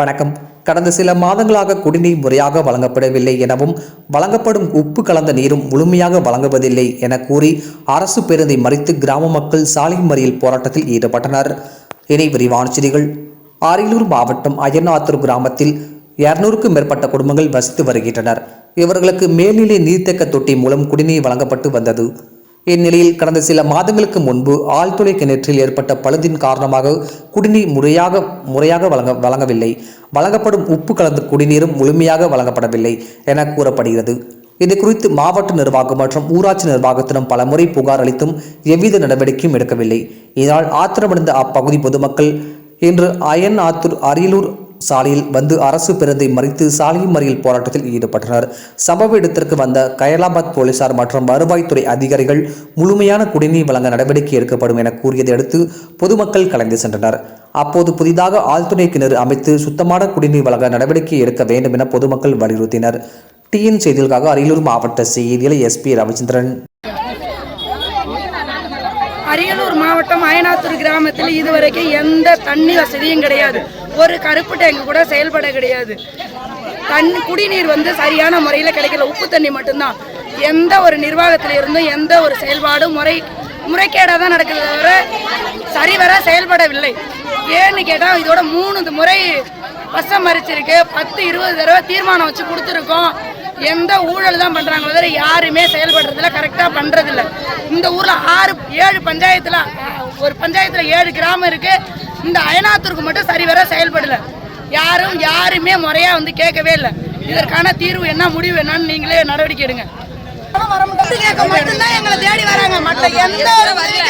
வணக்கம். கடந்த சில மாதங்களாக குடிநீர் முறையாக வழங்கப்படவில்லை எனவும் வழங்கப்படும் உப்பு கலந்த நீரும் முழுமையாக வழங்குவதில்லை என கூறி அரசு பேருந்தை மறித்து கிராம மக்கள் சாலை மறியல் போராட்டத்தில் ஈடுபட்டனர். இனி விரிவான செய்திகள். அரியலூர் மாவட்டம் அயர்நாத்தூர் கிராமத்தில் இருநூறுக்கும் மேற்பட்ட குடும்பங்கள் வசித்து வருகின்றனர். இவர்களுக்கு மேல்நிலை நீர்த்தேக்க தொட்டி மூலம் குடிநீர் வழங்கப்பட்டு வந்தது. இந்நிலையில் கடந்த சில மாதங்களுக்கு முன்பு ஆழ்துளை கிணற்றில் ஏற்பட்ட பழுதின் காரணமாக குடிநீர் முறையாக முறையாக வழங்க வழங்கவில்லை. வழங்கப்படும் உப்பு கலந்த குடிநீரும் முழுமையாக வழங்கப்படவில்லை என கூறப்படுகிறது. இது குறித்து மாவட்ட நிர்வாகம் மற்றும் ஊராட்சி நிர்வாகத்திடம் பலமுறை புகார் அளித்தும் எவ்வித நடவடிக்கையும் எடுக்கவில்லை. இதனால் ஆத்திரமடைந்த அப்பகுதி பொதுமக்கள் இன்று அயன் ஆத்தூர் அரியலூர் சாலையில் வந்து அரசு பேருந்தை மறித்து சாலை மறியல் போராட்டத்தில் ஈடுபட்டனர். சம்பவ இடத்திற்கு வந்த கயலாபாத் போலீசார் மற்றும் வருவாய்த்துறை அதிகாரிகள் முழுமையான குடிநீர் வழங்க நடவடிக்கை எடுக்கப்படும் என கூறியதை அடுத்து பொதுமக்கள் கலந்து சென்றனர். அப்போது புதிதாக ஆழ்துணை கிணறு அமைத்து சுத்தமான குடிநீர் வழங்க நடவடிக்கை எடுக்க வேண்டும் என பொதுமக்கள் வலியுறுத்தினர். டிஎன் செய்திகளுக்காக அரியலூர் மாவட்ட செய்தியில் எஸ்பி ரவிச்சந்திரன். அரியலூர் மாவட்டம் அயனாத்தூர் கிராமத்தில் இதுவரைக்கும் எந்த தண்ணி வசதியும் கிடையாது. ஒரு கருப்பு டேங்கு கூட செயல்பட கிடையாது. தண்ணி குடிநீர் வந்து சரியான முறையில் கிடைக்கல. உப்பு தண்ணி மட்டும்தான். எந்த ஒரு நிர்வாகத்தில் இருந்தும் எந்த ஒரு செயல்பாடும் முறை முறைகேடாக தான் நடக்கிறது தவிர சரிவர செயல்படவில்லை. ஏன்னு கேட்டால் இதோட மூணு முறை வசம் மறிச்சிருக்கு. பத்து இருபது தடவை தீர்மானம் வச்சு கொடுத்துருக்கோம். எந்த ஊழல் தான் பண்றாங்களோ தவிர யாருமே செயல்படுறதில்ல கரெக்டாக பண்ணுறதில்ல இந்த ஊரில் ஆறு ஏழு பஞ்சாயத்தில் ஒரு பஞ்சாயத்தில் ஏழு கிராமம் இருக்குது இந்த அயனாத்தூருக்கு மட்டும் சரிவர செயல்படல. யாரும் யாருமே முறையா வந்து கேட்கவே இல்லை. இதற்கான தீர்வு என்ன முடிவு என்னன்னு நீங்களே நடவடிக்கை எடுங்க. கேட்க மட்டும்தான் எங்களை தேடி வராங்க. மற்ற எந்த ஒரு உதவிக்கும்